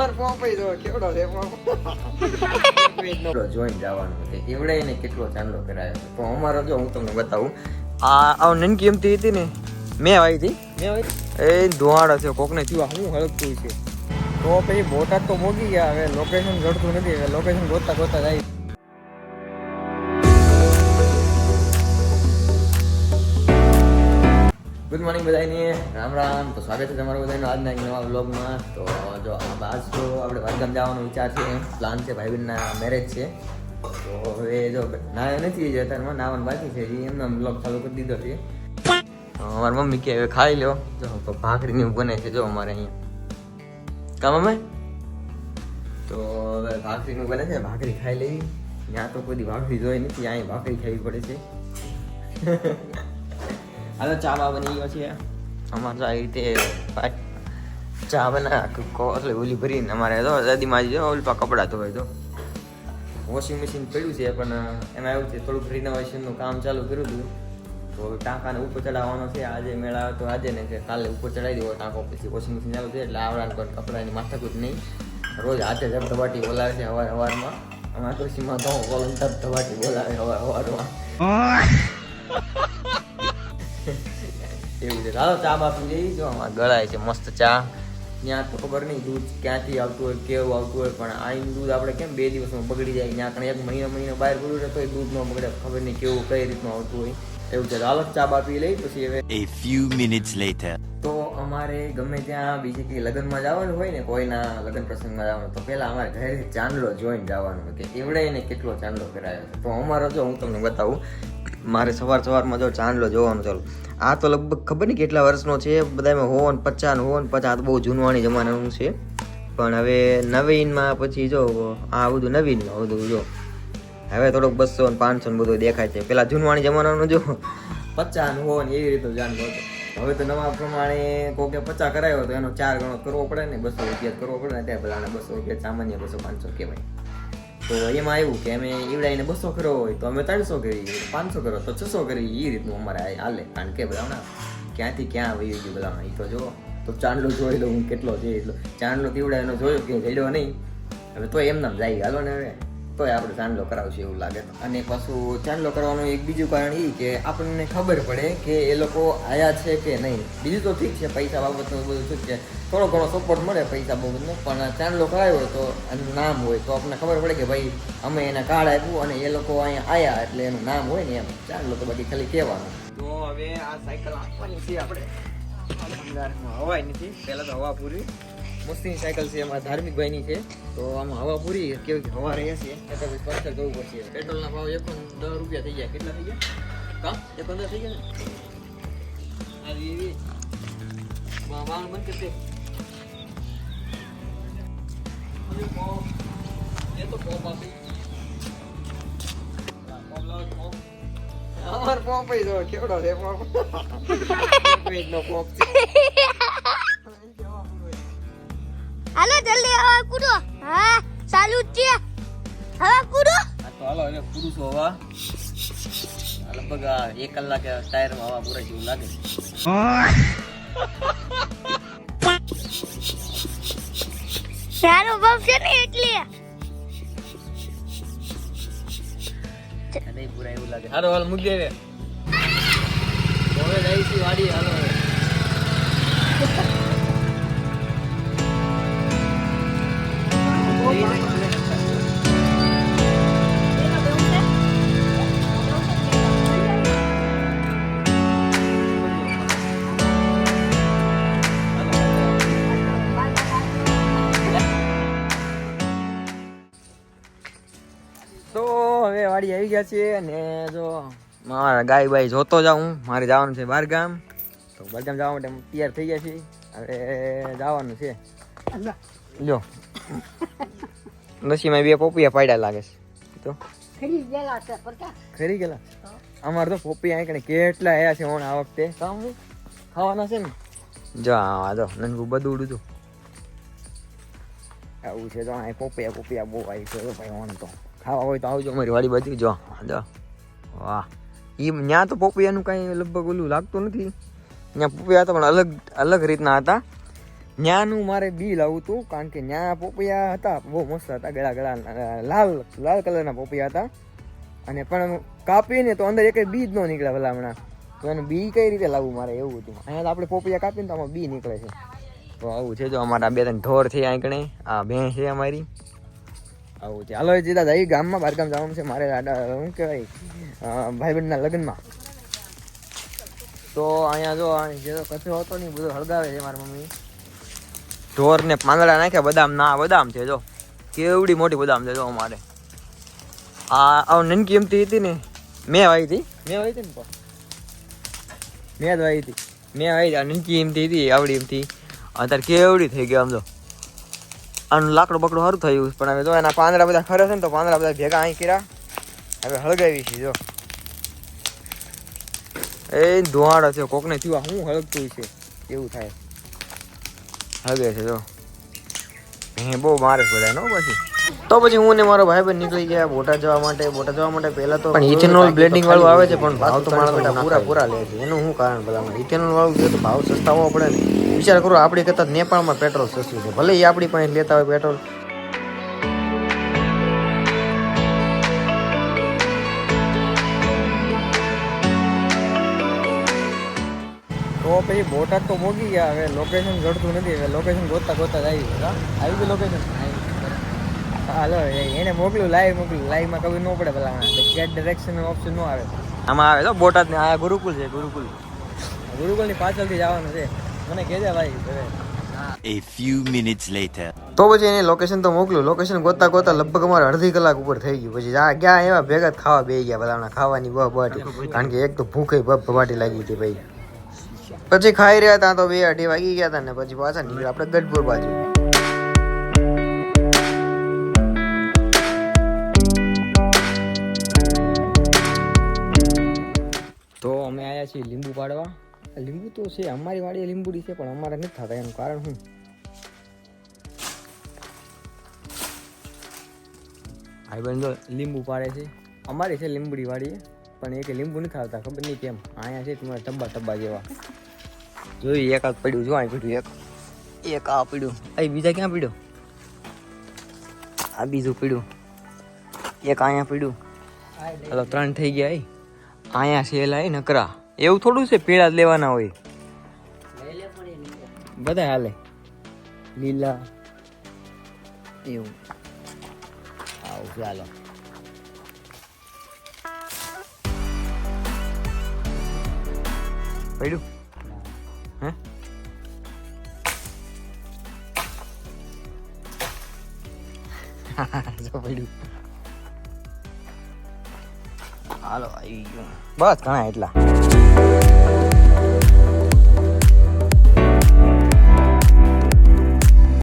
અમાર પોપઈ જો કેવડો છે જોઈન જવાનું છે. એવડે ને કેટલો ચાંદલો કરાયો તો અમારો જો હું તમને બતાવું. આ આ નનકી એમતી હતી ને? મેં આવી હતી. મેં આવી? એ ધુવાડો છે. કોકને થયું. હું હળગતું છે? તો પછી બોટાદ તો મોગી ગયા. હવે લોકેશન જડતું નથી. હવે લોકેશન ગોતતા ગોતતા જાય. ગુડ મોર્નિંગ બધાને રામ રામ. તો સ્વાગત છે તમારું બધાનું આજના એક નવા બ્લોગમાં તો જો આજ તો આપણે વારગામ જવાનો વિચાર છે પ્લાન છે ભાઈબીનના મેરેજ છે. તો હવે જો નાયો નથી જે અત્યારમાં, નાવાનું બાકી છે. એમને બ્લોગ ચાલુ કરી દીધો છે. અમારી મમ્મી કે હવે ખાઈ લ્યો. જો ભાખરીની બને છે, જો અમારે અહીંયા. કામ અમે તો હવે ભાખરીનું બને છે, ભાખરી ખાઈ લેવી. ત્યાં તો કોઈ ભાખરી જોઈ નથી અહીં ભાખરી ખાવી પડે છે. હાલો ચા બા બની ગયો છે. અમારે તો આવી રીતે ચા બના એટલે ઓલી ભરીને અમારે તો દાદીમાં જો ઓલપા કપડાં ધોવાય તો. વોશિંગ મશીન પડ્યું છે પણ એમાં એવું છે થોડુંક રિનોવેશનનું કામ ચાલુ કર્યું હતું. તો હવે ટાંકાને ઉપર ચડાવવાનો છે આજે મેળા તો આજે ને કે કાલે ઉપર ચડાવી દેવો ટાંકો પછી વોશિંગ મશીન ચાલુ છે એટલે આવડાને કોઈ કપડાની માથાકૂટ નહીં. રોજ હાથે જબ ધબાટી બોલાવે છે હવાર હવારમાં. અમારા કૃષિમાં તો કોલમ ધબ ધબાટી બોલાવે હવાર હવારમાં. છે ચાલો ચા બાપી જો આમાં ગળાય છે મસ્ત ચા. ત્યાં તો ખબર નહીં દૂધ ક્યાંથી આવતું હોય કેવું આવતું હોય પણ આનું દૂધ આપણે કેમ બે દિવસમાં બગડી જાય? ત્યાં કણે એક મહિનો મહિનો બહાર પડ્યું રહે તો દૂધ ન બગડે. ખબર નહીં કેવું કઈ રીતનું આવતું હોય. એવું છે. ચાલો ચા બાપી લઈ પછી હવે A few minutes later. તો અમારે ગમે ત્યાં બીજે કંઈ લગ્નમાં જવાનું હોય ને કોઈના લગ્ન પ્રસંગમાં જવાનું તો પહેલા અમારે ઘરે ચાંદલો જોઈને જવાનું કે એવડે ને કેટલો ચાંદલો કરાયો તો અમારો જો હું તમને બતાવું મારે સવાર સવારમાં જો ચાંદલો જોવાનું ચાલો. આ તો લગભગ ખબર નહીં કેટલા વર્ષનો છે બધામાં હોવન પચાસ ને હોવન પચાસ બહુ જૂનવાણી જમાનાનું છે. પણ હવે નવીનમાં પછી જો, આ બધું નવીનમાં બધું જો. હવે થોડોક બસો ને પાંચસો ને બધું દેખાય છે. પેલા જૂનવાણી જમાનાનું જો પચાસ ને હોવન એવી રીતે જાણતો હતો હવે તો નવા પ્રમાણે કોકે પચાસ કરાયો તો એનો ચાર ગણો કરવો પડે ને બસો રૂપિયા કરવો પડે ને ત્યાં બધાને બસો રૂપિયા સામાન્ય બસો પાંચસો કહેવાય. તો એમાં આવ્યું કે અમે ઈવડાઈને બસો કરો હોય તો અમે ત્રણસો કરીએ પાંચસો કરો તો છસો કરીએ એ રીતનું અમારે હાલે કારણ કે બધાના ક્યાંથી ક્યાં આવી ગયું બધામાં એ તો જો તો ચાંદલો જોઈ લો હું કેટલો છે એટલો ચાંદલો તીવડા એનો જોયો કે જડ્યો નહીં હવે તો એમ નામ જાય હાલો ને હવે તોય આપણે ચાંદલો કરાવશું એવું લાગે. અને પાછું ચાંદલો કરવાનું એક બીજું કારણ એ કે આપણને ખબર પડે કે એ લોકો આયા છે કે નહીં. બીજું તો ઠીક છે, પૈસા બાબતનું બધું ઠીક છે, થોડો ઘણો સપોર્ટ મળે પૈસા બાબતનો, પણ ચાંદલો કરાયો તો એનું નામ હોય તો આપણને ખબર પડે કે ભાઈ અમે એને કાર્ડ આપ્યું અને એ લોકો અહીંયા આયા એટલે એનું નામ હોય ને એમ. ચાંદલો તો બાકી ખાલી કહેવાનું. તો હવે આ સાયકલ આપવાની છે આપણે. હવાય નથી, પહેલાં તો હવા પૂરી. મસ્તીની સાયકલ છે, એમાં ધાર્મિક ભાઈની છે. તો આમાં હવા પૂરી, કેવી હવા રહે છે. એટલે પછી પેટ્રોલના ભાવ એક દસ રૂપિયા થઈ ગયા. કેટલા થઈ ગયા? કામ એક દસ થઈ ગયા ને? એવી વાહન બંધ કરશે એ તો પોપ આપી પોપ લાવો પોપ. અમાર પોપ કેવડો છે પોપ? નો પોપ છે. હાલો એટલે પુરુષો હવા. લગભગ એક કલાક ટાયર હવા પૂરા જેવું લાગે. સારો ભાવ છે ને એટલે. નહીં પૂરા એવું લાગે. હાલો હાલ મૂકી દે. હવે હવે જઈ વાડી હાલો હવે. આવી ગયા છે અને જો મારા ગાય બાય જોતો જાઉં મારે જવાનું છે બાર ગામ તો બાર ગામ જવા માટે તૈયાર થઈ ગયા છીએ. હવે જવાનું છે. જો નસીમાં બે પોપિયા પાડ્યા લાગે છે. તો? ખરી ગયેલા અમારે તો પોપી અહીં કણે કેટલા આયા છે ઓણ આ વખતે. કામ ખાવાના છે ને? જો આ જો નનકું બધું ઉડું છું આવું છે તો અહીં પોપિયા પોપિયા બહુ આવી છે ભાઈ ઓણ તો. ખાવા હોય તો આવજો, અમારી વાડી બાજુ જો જો. વાહ. ઈ ત્યાં તો પોપિયાનું કાંઈ લગભગ ઓલું લાગતું નથી. ત્યાં પોપિયા હતા, પણ અલગ અલગ રીતના હતા. ન્યાનું મારે બી લાવવું હતું કારણ કે ન્યા પોપિયા હતા, બહુ મસ્ત હતા, ગળા ગળા લાલ લાલ કલરના પોપિયા હતા. અને પણ કાપીને તો અંદર એક બી જ ન નીકળે ભલા હમણાં તો એનું બી કઈ રીતે લાવવું મારે એવું હતું. અહીંયા તો આપણે પોપિયા કાપીને તો આમાં બી નીકળે છે. તો આવું છે જો, અમારા બે ત્રણ ઢોર છે આંકણે આ ભેંસ છે અમારી. આવું છે. હાલો જીતા જઈ ગામમાં બહારગામ જવાનું છે. મારે શું કહેવાય? ભાઈબંધના લગ્નમાં. તો અહીંયા જો જે તો કચરો હતો ને એ બધો હળગાવે છે મારી મમ્મી. ઢોર ને પાંદડા નાખ્યા બદામ ના બદામ છે જો. કેવડી મોટી બદામ છે જો અમારે. આ આવ નનકી એમતી હતી ને મેં વાવી હતી. મેં વાવી હતી ને પણ. મેં જ વાવી હતી. મેં વાવી નનકી એમતી હતી આવડી એમથી અત્યારે કેવડી થઈ ગઈ આમ જો. આનું લાકડું બકડું સારું થયું પણ હવે જો એના પાંદડા બધા ખરે છે ને તો પાંદડા બધા ભેગા અહીં કર્યા. હવે હળગાવી છે જો. એ ધુવાડો છે કોકને થયું હું હળગતું છે? એવું થાય? હળગે છે જો. હે બહુ મારે બધા નો પછી. તો પછી હું ને મારો ભાઈ બંધ નીકળી ગયા બોટા જવા માટે. બોટા જવા માટે પહેલા તો પણ ઇથેનોલ બ્લેન્ડિંગ વાળું આવે છે પણ ભાવ તો મારા બેટા પૂરા પૂરા લે છે. એનું શું કારણ ભલા ઇથેનોલ વાળું છે તો ભાવ સસ્તા હોવા પડે ને. વિચાર કરો આપણી કરતા નેપાળમાં પેટ્રોલ સસ્તું છે. ભલે એ આપણી પાસે લેતા હોય પેટ્રોલ તો પછી બોટાદ તો મોગી ગયા. હવે લોકેશન જડતું નથી. હવે લોકેશન ગોતતા ગોતતા આવી ગયા. આવી ગયું લોકેશન હાલો એને મોકલ્યું લાઈવ મોકલ્યું. લાઈવમાં કવિ ન પડે પેલા ગેટ ડિરેક્શન ઓપ્શન ન આવે. આમાં આવે તો બોટાદ ને આ ગુરુકુલ છે ગુરુકુલ. ગુરુકુલની પાછળથી જવાનું છે. મને કહેજે ભાઈ હવે. A few minutes later. તો પછી એને લોકેશન તો મોકલ્યું લોકેશન ગોતા ગોતા લગભગ અમારે અડધી કલાક ઉપર થઈ ગયું. પછી આ ગયા એવા ભેગા ખાવા બે ગયા પેલા ખાવાની બહ બહાટી કારણ કે એક તો ભૂખે બપ બહાટી લાગી હતી ભાઈ. પછી ખાઈ રહ્યા હતા તો બે અઢી વાગી ગયા હતા ને પછી પાછા નીકળ્યા. આપણે ગઢપુર બાજુ. તો અમે આવ્યા છીએ લીંબુ પાડવા. લીંબુ તો છે અમારી વાડીએ લીંબુડી છે પણ અમારે નથી થતા એનું કારણ શું? ભાઈ બંધો લીંબુ પાડે છે. અમારી છે લીંબુડી વાડીએ પણ એક લીંબુ નથી આવતા ખબર નહીં કેમ? અહીંયા છે તમારે ટબ્બા ટબ્બા જેવા. જોયું એક આ પડ્યું જો અહીં પડ્યું એક. એક આ પડ્યું. અહીં બીજા ક્યાં પડ્યું? આ બીજું પડ્યું. એક અહીંયા પડ્યું. હલો ત્રણ થઈ ગયા અહીં અહીંયા છે એલા નકરા. એવું થોડું છે પીળા જ લેવાના હોય. બધા હાલે. લીલા. એવું. આવું ચાલો પડ્યું? હે? જો પડ્યું. હાલો આવી ગયું. બસ ઘણા એટલા.